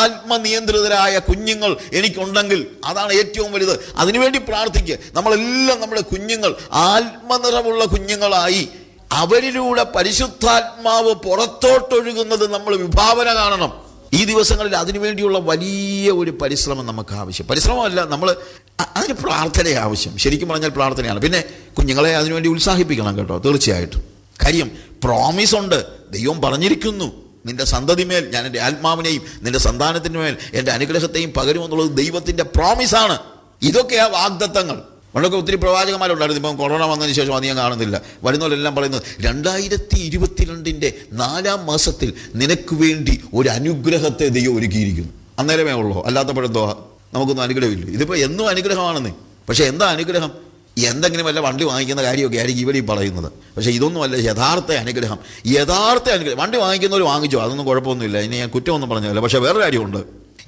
ആത്മനിയന്ത്രിതരായ കുഞ്ഞുങ്ങൾ എനിക്കുണ്ടെങ്കിൽ അതാണ് ഏറ്റവും വലുത്. അതിനുവേണ്ടി പ്രാർത്ഥിക്കുക നമ്മളെല്ലാം നമ്മുടെ കുഞ്ഞുങ്ങൾ ആത്മനിറമുള്ള കുഞ്ഞുങ്ങളായി അവരിലൂടെ പരിശുദ്ധാത്മാവ് പുറത്തോട്ടൊഴുകുന്നത് നമ്മൾ വിഭാവന കാണണം. ഈ ദിവസങ്ങളിൽ അതിനുവേണ്ടിയുള്ള വലിയ ഒരു പരിശ്രമം നമുക്ക് ആവശ്യം. പരിശ്രമമല്ല നമ്മൾ അതിന് പ്രാർത്ഥന ആവശ്യം. ശരിക്കും പറഞ്ഞാൽ പ്രാർത്ഥനയാണ്. പിന്നെ കുഞ്ഞുങ്ങളെ അതിനുവേണ്ടി ഉത്സാഹിപ്പിക്കണം കേട്ടോ തീർച്ചയായിട്ടും. കാര്യം പ്രോമിസ് ഉണ്ട്. ദൈവം പറഞ്ഞിരിക്കുന്നു. നിന്റെ സന്തതിമേൽ ഞാൻ എന്റെ ആത്മാവിനെയും നിന്റെ സന്താനത്തിന്റെ മേൽ എന്റെ അനുഗ്രഹത്തെയും പകരുമെന്നുള്ളത് ദൈവത്തിന്റെ പ്രോമിസാണ് ഇതൊക്കെയാ വാഗ്ദത്തങ്ങൾ. വളരെ ഒത്തിരി പ്രവാചകന്മാരുണ്ടായിരുന്നു. ഇപ്പം കൊറോണ വന്നതിന് ശേഷം അധികം കാണുന്നില്ല. വരുന്നവരെല്ലാം പറയുന്നത് രണ്ടായിരത്തി ഇരുപത്തിരണ്ടിന്റെ നാലാം മാസത്തിൽ നിനക്ക് വേണ്ടി ഒരു അനുഗ്രഹത്തെ ദൈവം ഒരുക്കിയിരിക്കുന്നു. അന്നേരമേ ഉള്ളൂ. അല്ലാത്തപ്പോഴെന്തോ നമുക്കൊന്നും അനുഗ്രഹമില്ല. ഇതിപ്പോൾ എന്നും അനുഗ്രഹമാണെന്ന്. പക്ഷേ എന്താ അനുഗ്രഹം? എന്തെങ്കിലും വല്ല വണ്ടി വാങ്ങിക്കുന്ന കാര്യമൊക്കെ ആയിരിക്കും ഇവിടെ ഈ പറയുന്നത്. പക്ഷേ ഇതൊന്നുമല്ല യഥാർത്ഥ അനുഗ്രഹം. യഥാർത്ഥ അനുഗ്രഹം. വണ്ടി വാങ്ങിക്കുന്നവർ വാങ്ങിച്ചോ? അതൊന്നും കുഴപ്പമൊന്നുമില്ല. ഇനി ഞാൻ കുറ്റമൊന്നും പറഞ്ഞതല്ല. പക്ഷേ വേറെ കാര്യമുണ്ട്.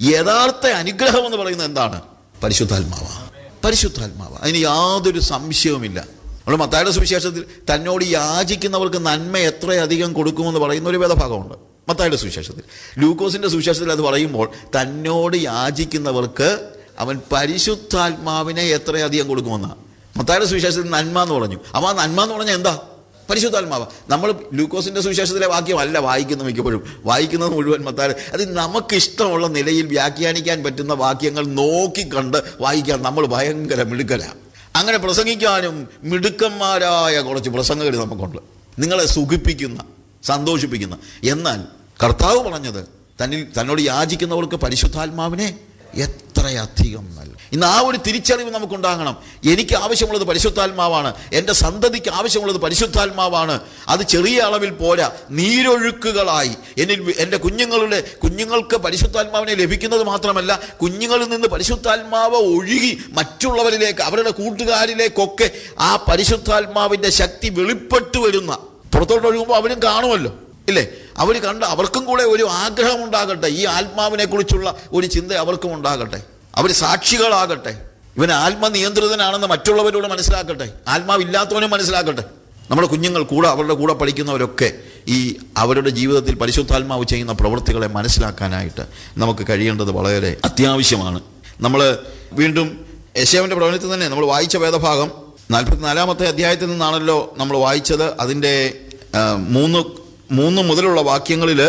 യഥാർത്ഥ അനുഗ്രഹം എന്ന് പറയുന്നത് എന്താണ്? പരിശുദ്ധാത്മാവ. പരിശുദ്ധാത്മാവ. അതിന് യാതൊരു സംശയവുമില്ല. നമ്മൾ മത്തായുടെ സുവിശേഷത്തിൽ തന്നോട് യാചിക്കുന്നവർക്ക് നന്മ എത്രയധികം കൊടുക്കുമെന്ന് പറയുന്ന ഒരു വേദഭാഗമുണ്ട്. മത്തായുടെ സുവിശേഷത്തിൽ. ലൂക്കോസിന്റെ സുവിശേഷത്തിൽ അത് പറയുമ്പോൾ തന്നോട് യാചിക്കുന്നവർക്ക് അവൻ പരിശുദ്ധാത്മാവിനെ എത്രയധികം കൊടുക്കുമെന്നാണ്. മത്തായുടെ സുവിശേഷത്തിൽ നന്മ എന്ന് പറഞ്ഞു. അപ്പോൾ ആ നന്മ എന്ന് പറഞ്ഞാൽ എന്താ? പരിശുദ്ധാത്മാവ്. നമ്മൾ ലൂക്കോസിന്റെ സുവിശേഷത്തിലെ വാക്യം അല്ല വായിക്കുന്ന മിക്കപ്പോഴും. വായിക്കുന്നത് മുഴുവൻ മത്താട് അത് നമുക്ക് ഇഷ്ടമുള്ള നിലയിൽ വ്യാഖ്യാനിക്കാൻ പറ്റുന്ന വാക്യങ്ങൾ നോക്കിക്കണ്ട് വായിക്കാൻ നമ്മൾ ഭയങ്കര മിടുക്കലാണ് അങ്ങനെ പ്രസംഗിക്കാനും മിടുക്കന്മാരായ കുറച്ച് പ്രസംഗകൾ നമുക്കുണ്ട്. നിങ്ങളെ സുഖിപ്പിക്കുന്ന സന്തോഷിപ്പിക്കുന്ന. എന്നാൽ കർത്താവ് പറഞ്ഞത് തന്നിൽ തന്നോട് യാചിക്കുന്നവർക്ക് പരിശുദ്ധാത്മാവിനെ എത്രയധികം നൽകും ഇന്ന് ആ ഒരു തിരിച്ചറിവ് നമുക്കുണ്ടാകണം. എനിക്ക് ആവശ്യമുള്ളത് പരിശുദ്ധാത്മാവാണ്. എന്റെ സന്തതിക്ക് ആവശ്യമുള്ളത് പരിശുദ്ധാത്മാവാണ്. അത് ചെറിയ അളവിൽ പോരാ. നീരൊഴുക്കുകളായി. എന്നിൽ എന്റെ കുഞ്ഞുങ്ങളുടെ കുഞ്ഞുങ്ങൾക്ക് പരിശുദ്ധാത്മാവിനെ ലഭിക്കുന്നത് മാത്രമല്ല കുഞ്ഞുങ്ങളിൽ നിന്ന് പരിശുദ്ധാത്മാവ് ഒഴുകി മറ്റുള്ളവരിലേക്ക് അവരുടെ കൂട്ടുകാരിലേക്കൊക്കെ ആ പരിശുദ്ധാത്മാവിന്റെ ശക്തി വെളിപ്പെട്ടു വരുന്ന പുറത്തോട്ട് ഒഴുകുമ്പോൾ അവരും കാണുമല്ലോ. ഇല്ലേ? അവർ കണ്ട് അവർക്കും കൂടെ ഒരു ആഗ്രഹം ഉണ്ടാകട്ടെ. ഈ ആത്മാവിനെക്കുറിച്ചുള്ള ഒരു ചിന്ത അവർക്കും ഉണ്ടാകട്ടെ. അവർ സാക്ഷികളാകട്ടെ. ഇവൻ ആത്മനിയന്ത്രിതനാണെന്ന് മറ്റുള്ളവരോട് മനസ്സിലാക്കട്ടെ. ആത്മാവില്ലാത്തവനും മനസ്സിലാക്കട്ടെ. നമ്മുടെ കുഞ്ഞുങ്ങൾ കൂടെ അവരുടെ കൂടെ പഠിക്കുന്നവരൊക്കെ ഈ അവരുടെ ജീവിതത്തിൽ പരിശുദ്ധാത്മാവ് ചെയ്യുന്ന പ്രവൃത്തികളെ മനസ്സിലാക്കാനായിട്ട് നമുക്ക് കഴിയേണ്ടത് വളരെ അത്യാവശ്യമാണ്. നമ്മൾ വീണ്ടും യശേവന്റെ പ്രവചനത്തിൽ തന്നെ നമ്മൾ വായിച്ച വേദഭാഗം നാൽപ്പത്തിനാലാമത്തെ അധ്യായത്തിൽ നിന്നാണല്ലോ നമ്മൾ വായിച്ചത്. അതിന്റെ മൂന്ന് മൂന്ന് മുതലുള്ള വാക്യങ്ങളിൽ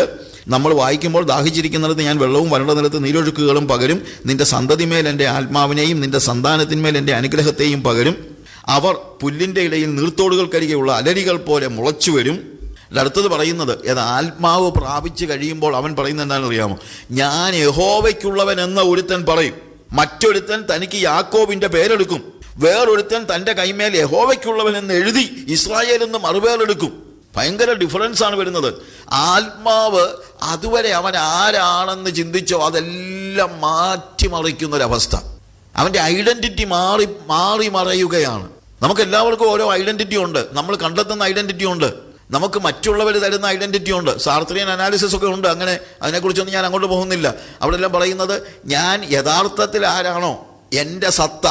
നമ്മൾ വായിക്കുമ്പോൾ ദാഹിച്ചിരിക്കുന്നിടത്ത് ഞാൻ വെള്ളവും വരണ്ട നിലത്ത് നീരൊഴുക്കുകളും പകരും നിന്റെ സന്തതിമേൽ എന്റെ ആത്മാവിനെയും നിന്റെ സന്താനത്തിന്മേൽ എന്റെ അനുഗ്രഹത്തെയും പകരും. അവർ പുല്ലിന്റെ ഇടയിൽ നീർത്തോടുകൾക്കരികെയുള്ള അലരികൾ പോലെ മുളച്ചു വരും. അടുത്തത് പറയുന്നത് ഏത് ആത്മാവ് പ്രാപിച്ചു കഴിയുമ്പോൾ അവൻ പറയുന്നത് എന്താണെന്ന് അറിയാമോ ഞാൻ യഹോവയ്ക്കുള്ളവൻ എന്ന ഒരുത്തൻ പറയും. മറ്റൊരുത്തൻ തനിക്ക് യാക്കോവിന്റെ പേരെടുക്കും. വേറൊരുത്തൻ തന്റെ കൈമേൽ യഹോവയ്ക്കുള്ളവൻ എന്ന് എഴുതി ഇസ്രായേൽ എന്ന് മറുപേരെടുക്കും. ഭയങ്കര ഡിഫറൻസ് ആണ് വരുന്നത്. ആത്മാവ് അതുവരെ അവൻ ആരാണെന്ന് ചിന്തിച്ചോ അതെല്ലാം മാറ്റിമറിക്കുന്ന ഒരവസ്ഥ അവന്റെ ഐഡന്റിറ്റി മാറി മാറി മറയുകയാണ്. നമുക്ക് എല്ലാവർക്കും ഓരോ ഐഡന്റിറ്റി ഉണ്ട്. നമ്മൾ കണ്ടെത്തുന്ന ഐഡന്റിറ്റി ഉണ്ട്. നമുക്ക് മറ്റുള്ളവർ തരുന്ന ഐഡന്റിറ്റി ഉണ്ട്. സാർത്രിയൻ അനാലിസിസ് ഒക്കെ ഉണ്ട്. അങ്ങനെ അതിനെക്കുറിച്ചൊന്നും ഞാൻ അങ്ങോട്ട് പോകുന്നില്ല. അവിടെ എല്ലാം പറയുന്നത് ഞാൻ യഥാർത്ഥത്തിൽ ആരാണോ? എന്റെ സത്ത.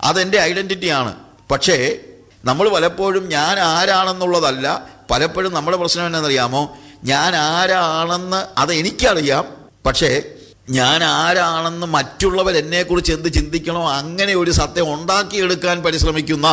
അതെന്റെ ഐഡന്റിറ്റിയാണ് പക്ഷേ നമ്മൾ പലപ്പോഴും ഞാൻ ആരാണെന്നുള്ളതല്ല പലപ്പോഴും നമ്മുടെ പ്രശ്നം എന്നാണെന്നറിയാമോ? ഞാൻ ആരാണെന്ന് അത് എനിക്കറിയാം. പക്ഷേ ഞാൻ ആരാണെന്ന് മറ്റുള്ളവർ എന്നെക്കുറിച്ച് എന്ത് ചിന്തിക്കണോ അങ്ങനെ ഒരു സത്യം ഉണ്ടാക്കിയെടുക്കാൻ പരിശ്രമിക്കുന്ന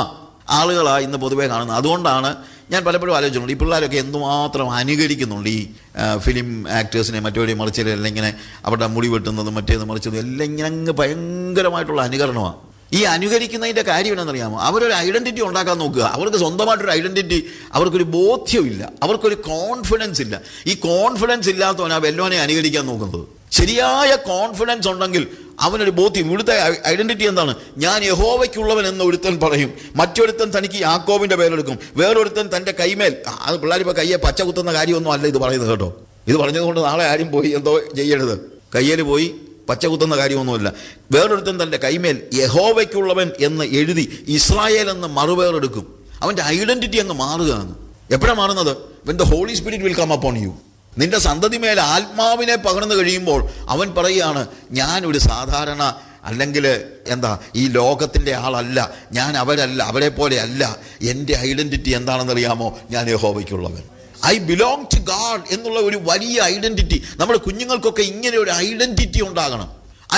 ആളുകളാണ് ഇന്ന് പൊതുവേ കാണുന്നത്. അതുകൊണ്ടാണ് ഞാൻ പലപ്പോഴും ആലോചിച്ചിട്ടുണ്ട്. ഈ പിള്ളേരൊക്കെ എന്തുമാത്രം അനുകരിക്കുന്നുണ്ട് ഈ ഫിലിം ആക്ടേഴ്സിനെ മറ്റൊരു മറിച്ചത് അല്ലെങ്കിൽ അവരുടെ മുടി വെട്ടുന്നത് മറ്റേത് മറിച്ചതും എല്ലാം ഇങ്ങനെ അങ്ങ് ഭയങ്കരമായിട്ടുള്ള അനുകരണമാണ്. ഈ അനുകരിക്കുന്നതിന്റെ കാര്യം എന്താണെന്നറിയാമോ? അവരൊരു ഐഡന്റിറ്റി ഉണ്ടാക്കാൻ നോക്കുക. അവർക്ക് സ്വന്തമായിട്ടൊരു ഐഡന്റിറ്റി അവർക്കൊരു ബോധ്യമില്ല അവർക്കൊരു കോൺഫിഡൻസ് ഇല്ല. ഈ കോൺഫിഡൻസ് ഇല്ലാത്തവനാ വെല്ലോനെ അനുകരിക്കാൻ നോക്കുന്നത്. ശരിയായ കോൺഫിഡൻസ് ഉണ്ടെങ്കിൽ അവനൊരു ബോധ്യം. ഇവിടുത്തെ ഐഡന്റിറ്റി എന്താണ്? ഞാൻ യഹോവയ്ക്കുള്ളവൻ എന്ന് ഒരുത്തൻ പറയും. മറ്റൊരുത്തൻ തനിക്ക് യാക്കോവിന്റെ പേരെടുക്കും. വേറൊരുത്തൻ തന്റെ കൈമേൽ അത് പിള്ളേർ ഇപ്പോൾ കയ്യെ പച്ച കുത്തുന്ന കാര്യമൊന്നും അല്ല ഇത് പറയുന്നത് കേട്ടോ. ഇത് പറഞ്ഞതുകൊണ്ട് നാളെ ആരും പോയി എന്തോ ചെയ്യരുത്. കയ്യിൽ പോയി പച്ച കാര്യമൊന്നുമല്ല. വേറൊരുത്തൻ തന്റെ കൈമേൽ യഹോവയ്ക്കുള്ളവൻ എന്ന് എഴുതി ഇസ്രായേൽ എന്ന് മറുപേറെടുക്കും. അവന്റെ ഐഡന്റിറ്റി അങ്ങ് മാറുകയാണ്. എപ്പോഴാണ് മാറുന്നത്? When the Holy Spirit will come upon you നിന്റെ സന്തതി മേൽ ആത്മാവിനെ പകർന്നു കഴിയുമ്പോൾ അവൻ പറയുകയാണ് ഞാൻ ഒരു സാധാരണ അല്ലെങ്കിൽ എന്താ ഈ ലോകത്തിന്റെ ആളല്ല. ഞാൻ അവരല്ല അവരെ പോലെ അല്ല. എന്റെ ഐഡന്റിറ്റി എന്താണെന്നറിയാമോ? ഞാൻ യഹോവയ്ക്കുള്ളവൻ. ഐ ബിലോങ് ടു ഗാഡ് എന്നുള്ള ഒരു വലിയ ഐഡന്റിറ്റി നമ്മുടെ കുഞ്ഞുങ്ങൾക്കൊക്കെ ഇങ്ങനെ ഒരു ഐഡന്റിറ്റി ഉണ്ടാകണം.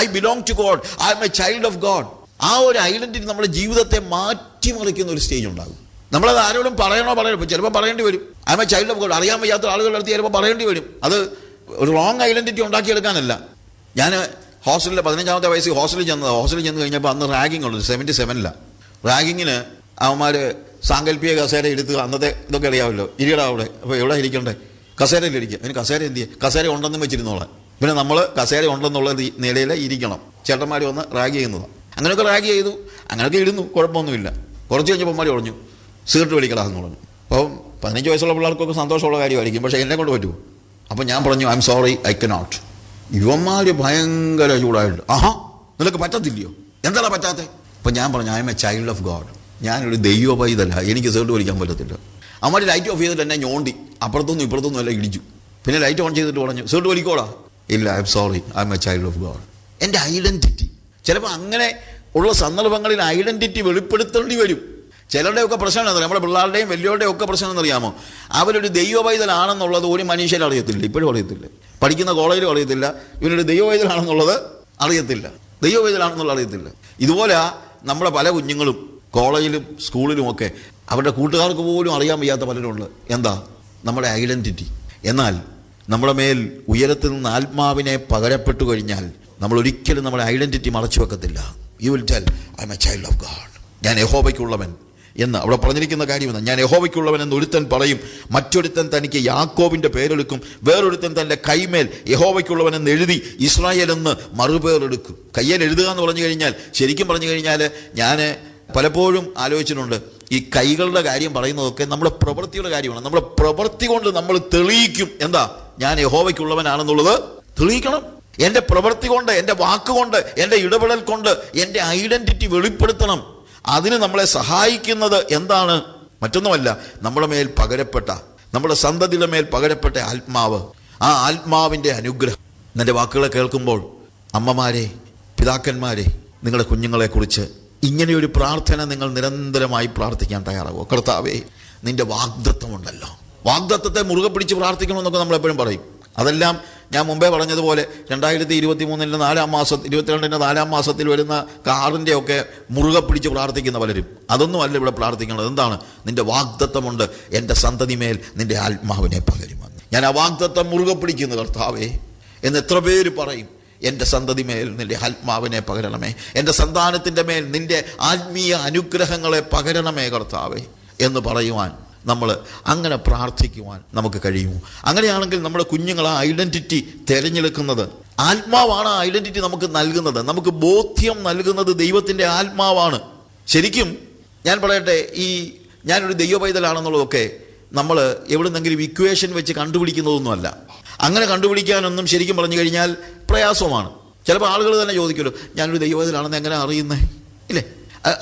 I belong to God I am a child of God ആ ഒരു ഐഡന്റിറ്റി നമ്മുടെ ജീവിതത്തെ മാറ്റിമറിക്കുന്ന ഒരു സ്റ്റേജ് ഉണ്ടാകും. നമ്മളത് ആരോടും പറയണോ പറയണോ ചിലപ്പോൾ പറയേണ്ടി വരും. I am a child of God അറിയാൻ വയ്യാത്ത ആളുകളുടെ അടുത്ത് ചിലപ്പോൾ പറയേണ്ടി വരും. അത് ഒരു റോങ് ഐഡന്റിറ്റി ഉണ്ടാക്കിയെടുക്കാനല്ല. ഞാൻ ഹോസ്റ്റലിൽ പതിനഞ്ചാമത്തെ വയസ്സിൽ ഹോസ്റ്റലിൽ ചെന്നത് ഹോസ്റ്റലിൽ ചെന്ന് കഴിഞ്ഞപ്പോൾ അന്ന് റാഗിങ് ഉണ്ട്. സെവന്റി സെവനിലാണ് റാഗിങ്ങിന് അവന്മാർ സാങ്കല്പിക കസേര എടുത്ത് അന്നത്തെ ഇതൊക്കെ അറിയാമല്ലോ. ഇരിക്കടാ അവിടെ. അപ്പോൾ എവിടെ ഇരിക്കണ്ടേ? കസേരയിൽ ഇരിക്കുക അതിന് കസേര എന്ത് ചെയ്യുക കസേര ഉണ്ടെന്നും വെച്ചിരുന്നോളാം. പിന്നെ നമ്മൾ കസേര ഉണ്ടെന്നുള്ള നിലയിൽ ഇരിക്കണം. ചേട്ടന്മാർ വന്ന് റാഗ് ചെയ്യുന്നതാണ് അങ്ങനെയൊക്കെ റാഗ് ചെയ്തു. അങ്ങനെയൊക്കെ ഇടുന്നു കുഴപ്പമൊന്നുമില്ല. കുറച്ച് കഴിഞ്ഞപ്പോൾ അമ്മമാർ ഉറഞ്ഞു സിഗരറ്റ് വലിക്കലാന്ന് പറഞ്ഞു. അപ്പം പതിനഞ്ച് വയസ്സുള്ള പിള്ളേർക്കൊക്കെ സന്തോഷമുള്ള കാര്യമായിരിക്കും. പക്ഷേ എന്നെ കൊണ്ട് പറ്റുമോ? അപ്പം ഞാൻ പറഞ്ഞു I am sorry I cannot യുവന്മാർ ഭയങ്കര ചൂടായിട്ട് ആഹാ നിനക്ക് പറ്റത്തില്ലയോ? എന്താണ് പറ്റാത്തത് അപ്പം ഞാൻ പറഞ്ഞു I am a child of God ഞാനൊരു ദൈവ പൈതല്ല എനിക്ക് സേർട്ട് വലിക്കാൻ പറ്റത്തില്ല. അമ്മ ലൈറ്റ് ഓഫ് ചെയ്തിട്ട് എന്നെ ഞോണ്ടി. അപ്പുറത്തൊന്നും ഇപ്പുറത്തൊന്നും എല്ലാം ഇടിച്ചു. പിന്നെ ലൈറ്റ് ഓൺ ചെയ്തിട്ട് പറഞ്ഞു സേർട്ട് വലിക്കോടാ? ഇല്ല I am sorry I am a child of God എന്റെ ഐഡന്റിറ്റി ചിലപ്പോൾ അങ്ങനെ ഉള്ള സന്ദർഭങ്ങളിൽ ഐഡന്റിറ്റി വെളിപ്പെടുത്തേണ്ടി വരും. ചിലരുടെയൊക്കെ പ്രശ്നം നമ്മുടെ പിള്ളേരുടെയും വലിയവരുടെയും ഒക്കെ പ്രശ്നം അവരൊരു ദൈവവൈതലാണെന്നുള്ളത് ഒരു മനുഷ്യൻ അറിയത്തില്ല. ഇപ്പോഴും അറിയത്തില്ല. പഠിക്കുന്ന കോളേജിലും അറിയത്തില്ല. ഇവനൊരു ദൈവവൈതലാണെന്നുള്ളത് അറിയത്തില്ല. ദൈവവൈതലാണെന്നുള്ളത് അറിയത്തില്ല. ഇതുപോലെ നമ്മുടെ പല കുഞ്ഞുങ്ങളും. കോളേജിലും സ്കൂളിലുമൊക്കെ അവരുടെ കൂട്ടുകാർക്ക് പോലും അറിയാൻ വയ്യാത്ത പലരുണ്ട്. എന്താ? നമ്മുടെ ഐഡന്റിറ്റി എന്നാൽ നമ്മുടെ മേൽ ഉയരത്തിൽ നിന്ന് ആത്മാവിനെ പകരപ്പെട്ടു കഴിഞ്ഞാൽ നമ്മൾ ഒരിക്കലും നമ്മുടെ ഐഡന്റിറ്റി മറച്ചു വെക്കത്തില്ല. You will tell I am a child of God ഞാൻ യഹോബയ്ക്കുള്ളവൻ എന്ന് അവിടെ പറഞ്ഞിരിക്കുന്ന കാര്യമെന്ന് ഞാൻ യഹോവയ്ക്കുള്ളവൻ എന്ന് ഒരുത്തൻ പറയും. മറ്റൊരുത്തൻ തനിക്ക് യാക്കോബിന്റെ പേരെടുക്കും. വേറൊരുത്തൻ തന്റെ കൈമേൽ യഹോവയ്ക്കുള്ളവൻ എന്ന് എഴുതി ഇസ്രായേൽ എന്ന് മറുപേരെടുക്കും കയ്യേൽ എഴുതുക എന്ന് പറഞ്ഞു കഴിഞ്ഞാൽ ശരിക്കും പറഞ്ഞു കഴിഞ്ഞാൽ ഞാൻ പലപ്പോഴും ആലോചിച്ചിട്ടുണ്ട് ഈ കൈകളുടെ കാര്യം പറയുന്നതൊക്കെ നമ്മുടെ പ്രവൃത്തിയുടെ കാര്യമാണ്. നമ്മുടെ പ്രവൃത്തി കൊണ്ട് നമ്മൾ തെളിയിക്കും. എന്താ? ഞാൻ യഹോവയ്ക്കുള്ളവനാണെന്നുള്ളത് തെളിയിക്കണം. എന്റെ പ്രവൃത്തി കൊണ്ട് എന്റെ വാക്കുകൊണ്ട് എന്റെ ഇടപെടൽ കൊണ്ട് എന്റെ ഐഡന്റിറ്റി വെളിപ്പെടുത്തണം. അതിന് നമ്മളെ സഹായിക്കുന്നത് എന്താണ്? മറ്റൊന്നുമല്ല നമ്മുടെ മേൽ പകരപ്പെട്ട നമ്മുടെ സന്തതിയുടെ മേൽ പകരപ്പെട്ട ആത്മാവ്. ആ ആത്മാവിന്റെ അനുഗ്രഹം. എന്റെ വാക്കുകളെ കേൾക്കുമ്പോൾ അമ്മമാരെ പിതാക്കന്മാരെ നിങ്ങളുടെ കുഞ്ഞുങ്ങളെക്കുറിച്ച് ഇങ്ങനെയൊരു പ്രാർത്ഥന നിങ്ങൾ നിരന്തരമായി പ്രാർത്ഥിക്കാൻ തയ്യാറാകുമോ കർത്താവേ നിന്റെ വാഗ്ദത്വമുണ്ടല്ലോ വാഗ്ദത്വത്തെ മുറുകെ പിടിച്ച് പ്രാർത്ഥിക്കണമെന്നൊക്കെ നമ്മൾ എപ്പോഴും പറയും. അതെല്ലാം ഞാൻ മുമ്പേ പറഞ്ഞതുപോലെ രണ്ടായിരത്തി ഇരുപത്തി മൂന്നിന്റെ നാലാം മാസം ഇരുപത്തിരണ്ടിന്റെ നാലാം മാസത്തിൽ വരുന്ന കാറിന്റെ ഒക്കെ മുറുകെ പിടിച്ച് പ്രാർത്ഥിക്കുന്ന പലരും. അതൊന്നും അല്ല ഇവിടെ പ്രാർത്ഥിക്കുന്നത്. എന്താണ്? നിന്റെ വാഗ്ദത്വമുണ്ട് എന്റെ സന്തതിമേൽ നിന്റെ ആത്മാവിനെ പകരുമെന്ന്. ഞാൻ ആ വാഗ്ദത്വം മുറുകെ പിടിക്കുന്നു കർത്താവേ എന്ന് എത്ര പേര് പറയും. എന്റെ സന്തതി മേൽ നിന്റെ ആത്മാവിനെ പകരണമേ. എന്റെ സന്താനത്തിന്റെ മേൽ നിന്റെ ആത്മീയ അനുഗ്രഹങ്ങളെ പകരണമേ കർത്താവേ എന്ന് പറയുവാൻ നമ്മൾ അങ്ങനെ പ്രാർത്ഥിക്കുവാൻ നമുക്ക് കഴിയുമോ അങ്ങനെയാണെങ്കിൽ നമ്മുടെ കുഞ്ഞുങ്ങൾ ആ ഐഡന്റിറ്റി തിരഞ്ഞെടുക്കുന്നത്. ആത്മാവാണ് ആ ഐഡന്റിറ്റി നമുക്ക് നൽകുന്നത്. നമുക്ക് ബോധ്യം നൽകുന്നത് ദൈവത്തിന്റെ ആത്മാവാണ്. ശരിക്കും ഞാൻ പറയട്ടെ ഈ ഞാനൊരു ദൈവപൈതലാണെന്നുള്ളതൊക്കെ നമ്മൾ എവിടുന്നെങ്കിലും ഇക്വേഷൻ വെച്ച് കണ്ടുപിടിക്കുന്നതൊന്നുമല്ല. അങ്ങനെ കണ്ടുപിടിക്കാനൊന്നും ശരിക്കും പറഞ്ഞു കഴിഞ്ഞാൽ പ്രയാസമാണ് ചിലപ്പോൾ ആളുകൾ തന്നെ ചോദിക്കുമല്ലോ ഞാനൊരു ദൈവത്തിലാണെന്ന് എങ്ങനെ അറിയുന്നേ? ഇല്ലേ?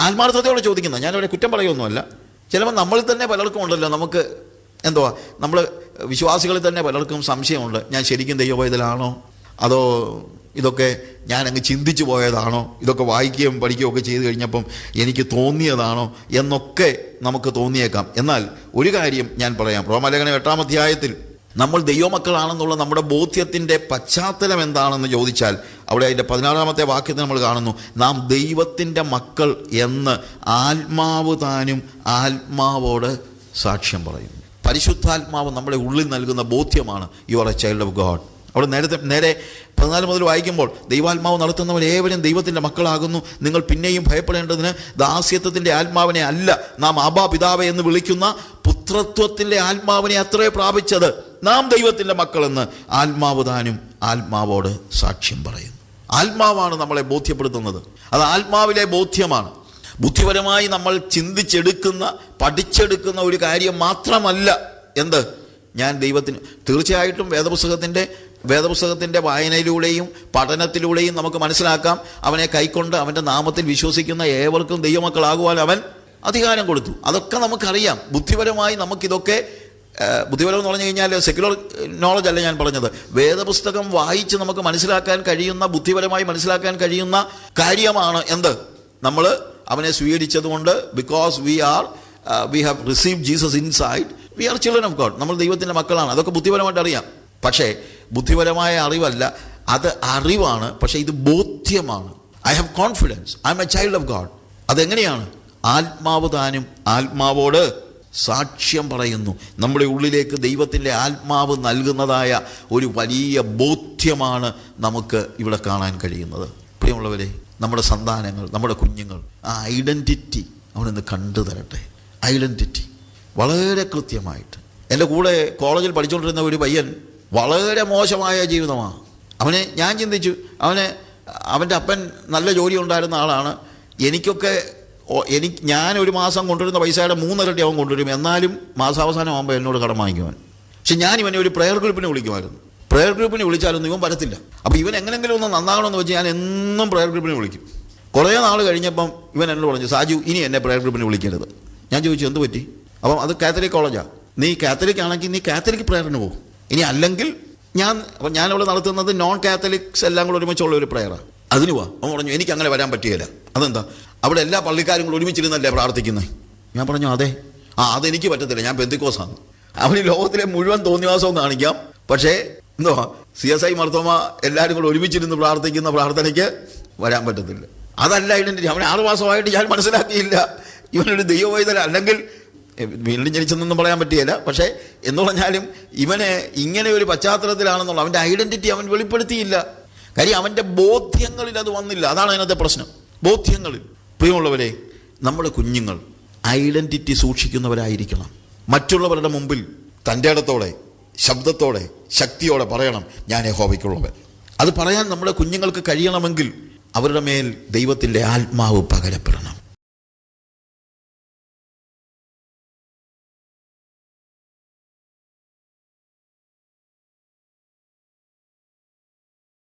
ആത്മാർത്ഥതയോടെ ചോദിക്കുന്നത് ഞാനിവിടെ കുറ്റം പറയുമൊന്നുമല്ല ചിലപ്പോൾ നമ്മൾ തന്നെ പലർക്കും ഉണ്ടല്ലോ നമുക്ക് എന്തുവാ നമ്മൾ വിശ്വാസികളിൽ തന്നെ പലർക്കും സംശയമുണ്ട് ഞാൻ ശരിക്കും ദൈവപൈതലാണോ അതോ ഇതൊക്കെ ഞാൻ അങ്ങ് ചിന്തിച്ചു പോയതാണോ? ഇതൊക്കെ വായിക്കുകയും പഠിക്കുകയും ഒക്കെ ചെയ്തു കഴിഞ്ഞപ്പം എനിക്ക് തോന്നിയതാണോ? എന്നൊക്കെ നമുക്ക് തോന്നിയേക്കാം. എന്നാൽ ഒരു കാര്യം ഞാൻ പറയാം. റോമാലേഖനം എട്ടാം അധ്യായത്തിൽ നമ്മൾ ദൈവമക്കളാണെന്നുള്ള നമ്മുടെ ബോധ്യത്തിന്റെ പശ്ചാത്തലം എന്താണെന്ന് ചോദിച്ചാൽ അവിടെ അതിന്റെ പതിനാറാമത്തെ വാക്യത്തിൽ നമ്മൾ കാണുന്നു നാം ദൈവത്തിന്റെ മക്കൾ എന്ന് ആത്മാവ് താനും ആത്മാവോട് സാക്ഷ്യം പറയുന്നു. പരിശുദ്ധാത്മാവ് നമ്മുടെ ഉള്ളിൽ നൽകുന്ന ബോധ്യമാണ് you are a child of God അവിടെ നേരത്തെ നേരെ പതിനാല് മുതൽ വായിക്കുമ്പോൾ ദൈവാത്മാവ് നടത്തുന്നവർ ഏവരും ദൈവത്തിന്റെ മക്കളാകുന്നു. നിങ്ങൾ പിന്നെയും ഭയപ്പെടേണ്ടതിന് ദാസ്യത്വത്തിന്റെ ആത്മാവിനെ അല്ല നാം ആബാ പിതാവെ എന്ന് വിളിക്കുന്ന പുത്രത്വത്തിന്റെ ആത്മാവിനെ അത്രേ പ്രാപിച്ചത്. നാം ദൈവത്തിന്റെ മക്കളെന്ന് ആത്മാവ് താനും ആത്മാവോട് സാക്ഷ്യം പറയുന്നു. ആത്മാവാണ് നമ്മളെ ബോധ്യപ്പെടുത്തുന്നത്. അത് ആത്മാവിലെ ബോധ്യമാണ്. ബുദ്ധിപരമായി നമ്മൾ ചിന്തിച്ചെടുക്കുന്ന പഠിച്ചെടുക്കുന്ന ഒരു കാര്യം മാത്രമല്ല. എന്ത്? ഞാൻ ദൈവത്തിന് തീർച്ചയായിട്ടും വേദപുസ്തകത്തിന്റെ വേദപുസ്തകത്തിന്റെ വായനയിലൂടെയും പഠനത്തിലൂടെയും നമുക്ക് മനസ്സിലാക്കാം. അവനെ കൈക്കൊണ്ട് അവന്റെ നാമത്തിൽ വിശ്വസിക്കുന്ന ഏവർക്കും ദൈവമക്കളാകുവാൻ അവൻ അധികാരം കൊടുത്തു. അതൊക്കെ നമുക്കറിയാം. ബുദ്ധിപരമായി നമുക്കിതൊക്കെ ബുദ്ധിപരം എന്ന് പറഞ്ഞു കഴിഞ്ഞാൽ സെക്യുലർ നോളജ് അല്ല ഞാൻ പറഞ്ഞത്. വേദപുസ്തകം വായിച്ച് നമുക്ക് മനസ്സിലാക്കാൻ കഴിയുന്ന ബുദ്ധിപരമായി മനസ്സിലാക്കാൻ കഴിയുന്ന കാര്യമാണ് എന്ത്? നമ്മൾ അവനെ സ്വീകരിച്ചതുകൊണ്ട് because we are we have receive Jesus inside we are children of God നമ്മൾ ദൈവത്തിന്റെ മക്കളാണ്. അതൊക്കെ ബുദ്ധിപരമായിട്ട് അറിയാം. പക്ഷേ ബുദ്ധിപരമായ അറിവല്ല. അത് അറിവാണ് പക്ഷേ ഇത് ബോധ്യമാണ്. I have confidence I am a child of God അതെങ്ങനെയാണ്? ആത്മാവ് താനും ആത്മാവോട് സാക്ഷ്യം പറയുന്നു. നമ്മുടെ ഉള്ളിലേക്ക് ദൈവത്തിന്റെ ആത്മാവ് നൽകുന്നതായ ഒരു വലിയ ബോധ്യമാണ് നമുക്ക് ഇവിടെ കാണാൻ കഴിയുന്നത്. പ്രിയമുള്ളവരെ നമ്മുടെ സന്താനങ്ങൾ നമ്മുടെ കുഞ്ഞുങ്ങൾ ആ ഐഡന്റിറ്റി അവനൊന്ന് കണ്ടു തരട്ടെ. ഐഡന്റിറ്റി വളരെ കൃത്യമായിട്ട്. എന്റെ കൂടെ കോളേജിൽ പഠിച്ചുകൊണ്ടിരുന്ന ഒരു പയ്യൻ വളരെ മോശമായ ജീവിതമാണ് അവനെ ഞാൻ ചിന്തിച്ചു. അവനെ അവന്റെ അപ്പൻ നല്ല ജോലി ഉണ്ടായിരുന്ന ആളാണ്. എനിക്കൊക്കെ എനിക്ക് ഞാൻ ഒരു മാസം കൊണ്ടുവരുന്ന പൈസയുടെ മൂന്നിരട്ടി അവൻ കൊണ്ടുവരും. എന്നാലും മാസാവസാനം ആകുമ്പോൾ എന്നോട് കടം വാങ്ങിക്കുവാൻ. പക്ഷെ ഞാൻ ഇവനെ ഒരു പ്രെയർ ഗ്രൂപ്പിനെ വിളിക്കുമായിരുന്നു. പ്രെയർ ഗ്രൂപ്പിനെ വിളിച്ചാലൊന്നും ഇവൻ വരത്തില്ല. അപ്പോൾ ഇവൻ എങ്ങനെങ്കിലും ഒന്ന് നന്നാകണമെന്ന് വെച്ച് ഞാൻ എന്നും പ്രെയർ ഗ്രൂപ്പിനെ വിളിക്കും. കുറേ നാൾ കഴിഞ്ഞപ്പം ഇവൻ എന്നോട് പറഞ്ഞു സാജു ഇനി എന്നെ പ്രെയർ ഗ്രൂപ്പിനെ വിളിക്കരുത്. ഞാൻ ചോദിച്ചു എന്ത് പറ്റി? അപ്പം അത് കാത്തലിക് കോളേജാണ് നീ കാത്തലിക് ആണെങ്കിൽ നീ കാത്തലിക് പ്രെയറിന് പോകും ഇനി അല്ലെങ്കിൽ ഞാൻ അപ്പം ഞാനിവിടെ നടത്തുന്നത് നോൺ കാത്തലിക്സ് എല്ലാം കൂടെ ഒരുമിച്ചുള്ള ഒരു പ്രേയറാണ് അതിന് പോവാ അവൻ പറഞ്ഞു എനിക്ക് അങ്ങനെ വരാൻ പറ്റുകയില്ല അതെന്താ? അവിടെ എല്ലാ പള്ളിക്കാരും കൂടെ ഒരുമിച്ചിരുന്നല്ലേ പ്രാർത്ഥിക്കുന്നത് ഞാൻ പറഞ്ഞു അതെ. ആ അതെനിക്ക് പറ്റത്തില്ല. ഞാൻ ബെന്തിക്കോസാണ് അവന് ലോകത്തിലെ മുഴുവൻ തോന്നിവാസവും കാണിക്കാം. പക്ഷേ എന്തോ സി എസ് ഐ മർത്തോമ എല്ലാവരും കൂടെ ഒരുമിച്ചിരുന്ന് പ്രാർത്ഥിക്കുന്ന പ്രാർത്ഥനയ്ക്ക് വരാൻ പറ്റത്തില്ല. അതല്ല ഐഡന്റിറ്റി അവൻ ആറു മാസമായിട്ട് ഞാൻ മനസ്സിലാക്കിയില്ല. ഇവനൊരു ദൈവവൈതല അല്ലെങ്കിൽ വീണ്ടും ജനിച്ചെന്നൊന്നും പറയാൻ പറ്റിയല്ല പക്ഷേ എന്ന് പറഞ്ഞാലും ഇവന് ഇങ്ങനെ ഒരു പശ്ചാത്തലത്തിലാണെന്നുള്ള അവന്റെ ഐഡന്റിറ്റി അവൻ വെളിപ്പെടുത്തിയില്ല. കാര്യം അവന്റെ ബോധ്യങ്ങളിൽ അത് വന്നില്ല. അതാണ് അതിനകത്തെ പ്രശ്നം. ബോധ്യങ്ങളിൽ. പ്രിയമുള്ളവരെ നമ്മുടെ കുഞ്ഞുങ്ങൾ ഐഡന്റിറ്റി സൂക്ഷിക്കുന്നവരായിരിക്കണം. മറ്റുള്ളവരുടെ മുമ്പിൽ തന്റെ ഇടത്തോടെ ശബ്ദത്തോടെ ശക്തിയോടെ പറയണം ഞാൻ യഹോവയ്ക്കുള്ളവൻ. അത് പറയാൻ നമ്മുടെ കുഞ്ഞുങ്ങൾക്ക് കഴിയണമെങ്കിൽ അവരുടെ മേൽ ദൈവത്തിന്റെ ആത്മാവ് പകരപ്പെടണം.